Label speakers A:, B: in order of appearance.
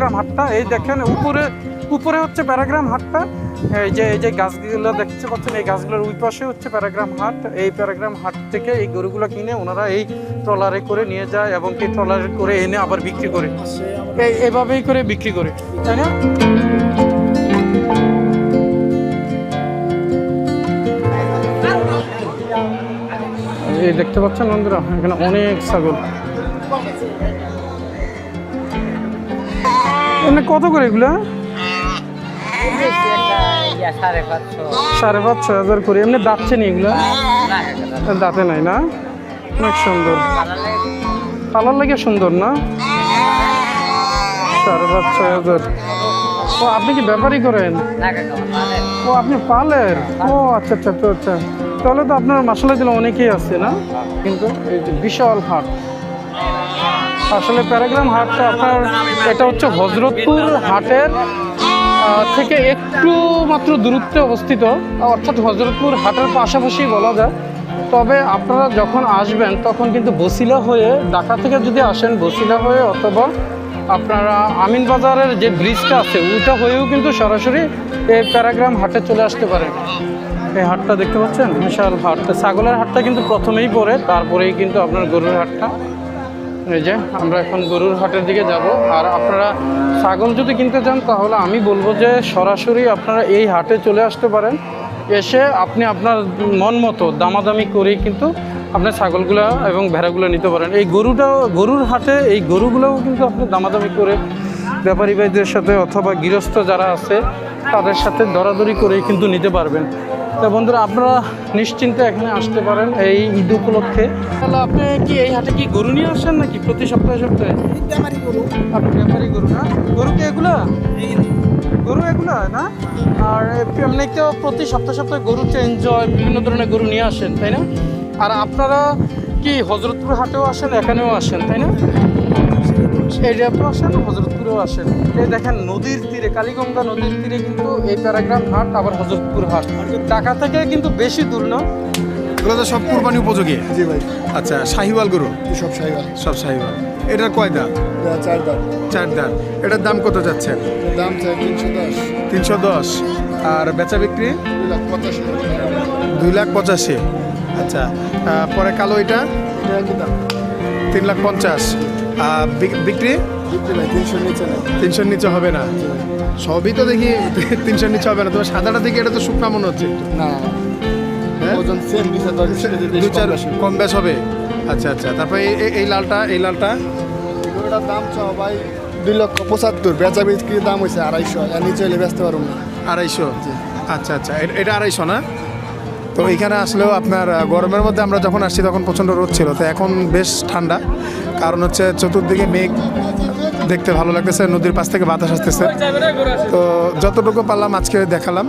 A: প্যারাগ্রাম হাটটা, এই দেখেন উপরে উপরে হচ্ছে প্যারাগ্রাম হাটটা। এই যে এই যে গাছগুলো দেখতে পাচ্ছেন, এই গাছগুলোর ওই পাশে হচ্ছে প্যারাগ্রাম হাট। এই প্যারাগ্রাম হাট থেকে এই গরুগুলো কিনে ওনারা এই ট্রলারে করে নিয়ে যায় এবং এই ট্রলারে করে এনে আবার বিক্রি করে। এই, এভাবেই করে বিক্রি করে, তাই না? এই দেখতে পাচ্ছেন বন্ধুরা, এখানে অনেক ছাগল। এমনি কত করে এগুলা?
B: সাড়ে
A: পাঁচ ছয় হাজার করে। এমনি দাঁতছে নি এগুলা? দাঁতে নাই না? অনেক সুন্দর। কালার লাগে সুন্দর না? সাড়ে পাঁচ ছয় হাজার ও, আপনি কি ব্যাপারই করেন? ও, আপনি পালের? ও আচ্ছা আচ্ছা আচ্ছা আচ্ছা। তাহলে তো আপনার মশলা দিলে অনেকেই আছে না? কিন্তু বিশাল হাট। আসলে প্যারাগ্রাম হাটটা আপনার, এটা হচ্ছে হজরতপুর হাটের থেকে একটু মাত্র দূরত্বে অবস্থিত, অর্থাৎ হজরতপুর হাটের পাশাপাশি বলা যায়। তবে আপনারা যখন আসবেন, তখন কিন্তু বসিলা হয়ে, ঢাকা থেকে যদি আসেন, বসিলা হয়ে অথবা আপনারা আমিন বাজারের যে ব্রিজটা আছে, ওইটা হয়েও কিন্তু সরাসরি এই প্যারাগ্রাম হাটে চলে আসতে পারেন। এই হাটটা দেখতে পাচ্ছেন? বিশাল হাট। ছাগলের হাটটা কিন্তু প্রথমেই পড়ে, তারপরেই কিন্তু আপনার গরুর হাটটা। এই যে, আমরা এখন গরুর হাটের দিকে যাব। আর আপনারা ছাগল যদি কিনতে চান, তাহলে আমি বলব যে সরাসরি আপনারা এই হাটে চলে আসতে পারেন। এসে আপনি আপনার মন মতো দামাদামি করেই কিন্তু আপনার ছাগলগুলো এবং ভেড়াগুলো নিতে পারেন। এই গরুটাও গরুর হাটে এই গরুগুলোও কিন্তু আপনি দামাদামি করে ব্যাপারী ভাইদের সাথে অথবা গৃহস্থ যারা আছে তাদের সাথে দরাদরি করেই কিন্তু নিতে পারবেন। তো বন্ধুরা আপনারা নিশ্চিন্তে এখানে আসতে পারেন এই ঈদ উপলক্ষে। তাহলে আপনি কি এই হাটে কি গরু নিয়ে আসেন নাকি প্রতি সপ্তাহে সপ্তাহে? আপনি ব্যাপারী গরু না? গরু কি এগুলা? গরু এগুলা না? আর এমনি তো প্রতি সপ্তাহে সপ্তাহে গরু চেঞ্জ হয় বিভিন্ন ধরনের গরু নিয়ে আসেন তাই না? আর আপনারা কি হজরতপুর হাটেও আসেন এখানেও আসেন তাই না? এরিয়াতেও আসেন হজরতপুরেও আসেন। এই দেখেন নদীর তীরে কালীগঙ্গা নদীর তীরে কিন্তু এই প্যারাগ্রাম হাট আবার হজরতপুর হাট। ঢাকা থেকে কিন্তু বেশি দূর না?
C: এগুলো তো সব কুরবানি উপযোগী?
D: জি ভাই।
C: আচ্ছা শাহিওয়াল গরু?
D: সব সাইবার
C: সব শাহিওয়াল। এটার কয় দাম
D: চার দাম
C: চার দাম এটার দাম কত যাচ্ছেন
D: দাম চাই তিনশো দশ।
C: তিনশো দশ। আর বেচা বিক্রি?
D: দুই লাখ পঁচাশি।
C: আচ্ছা পরে কালো এটা?
D: এটা দাম।
C: তিন লাখ পঞ্চাশ। আর বিক- বিক্রি?
D: তিনশোর নিচে
C: হবে না। সবই তো দেখি তিনশোর নিচে হবে না। তোমার সাদাটা দেখি এটা তো শুকনা মনে হচ্ছে।
D: না।
C: হ্যাঁ? দু চার কম বেশ হবে। আচ্ছা আচ্ছা। তারপরে এই- লালটা এই লালটা?
D: এগুলোটার দাম চাও ভাই দুই লক্ষ পঁচাত্তর। বেচা বিক্রি দাম হয়েছে আড়াইশো। আর নিচে হলে বেচতে পারব না।
C: আড়াইশো? আচ্ছা আচ্ছা। এটা আড়াইশো না? তো এখানে আসলেও আপনার গরমের মধ্যে আমরা যখন আসছি তখন প্রচণ্ড রোদ ছিল। তো এখন বেশ ঠান্ডা। কারণ হচ্ছে চতুর্দিকে মেঘ দেখতে ভালো লাগতেছে, নদীর পাশ থেকে বাতাস আসতেছে। তো যতটুকু পারলাম আজকে দেখালাম।